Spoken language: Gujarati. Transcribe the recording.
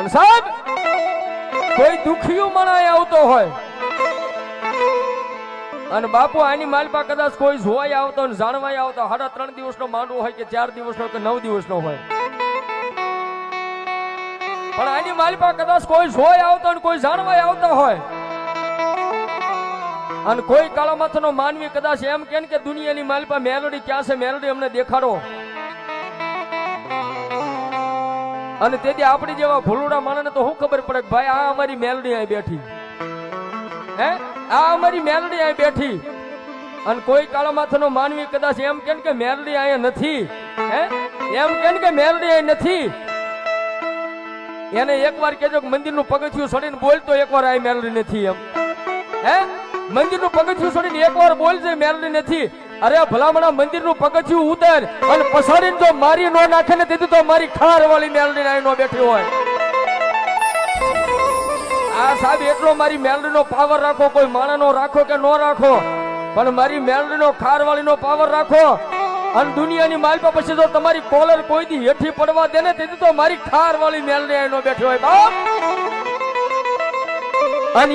અને સાહેબ, કોઈ દુખિયું મણાય આવતો હોય અને બાપુ આની માલપા કદાચ કોઈ જોવાય આવતો ને જાણવાય આવતો, સાડા ત્રણ દિવસનો માંડવો હોય કે ચાર દિવસનો કે નવ દિવસનો હોય. પણ આની માલપા કદાચ કોઈ જોઈ આવતો ને કોઈ જાણવાય આવતો હોય. અને કોઈ કાળા માથાનો માનવી કદાચ એમ કે દુનિયાની માલપા મેલોડી ક્યાં છે, મેલોડી અમને દેખાડો. અને તેથી આપણી જેવા ભૂલુડા માણસને તો શું ખબર પડે ભાઈ, આ અમારી મેલડી અહીં બેઠી. હે? આ અમારી મેલડી અહીં બેઠી. અને કોઈ કાળા માથાનો માનવી કદાચ એમ કે કે મેલડી અહીંયા નથી. હે? એમ કે કે મેલડી અહીં નથી. એને એકવાર કહેજો કે મંદિરનું પગથિયું સડીને બોલતો એકવાર આ મેલડી નથી એમ. હે? મંદિરનું પગથિયું સડીને એકવાર બોલજે, મેલડી નથી. અરે ભલામણા મંદિરનું પગથિયું ઉતર અને પછાડીને જો મારી નો નાખે ને તેથી તો મારી ખાર વાળી મેલડી નાઈ નો બેઠી હોય. આ સાહેબ, એટલો મારી મેલડીનો પાવર રાખો, કોઈ માણાનો રાખો કે નો રાખો. પણ મારી મેલડીનો ખાર વાળી નો પાવર રાખો. અને દુનિયાની માલપા પછી જો તમારી કોલર કોઈ દી હેઠી પડવા દે ને તેથી તો મારી ખાર વાળી મેલડી નો બેઠી હોય. બાપ! અને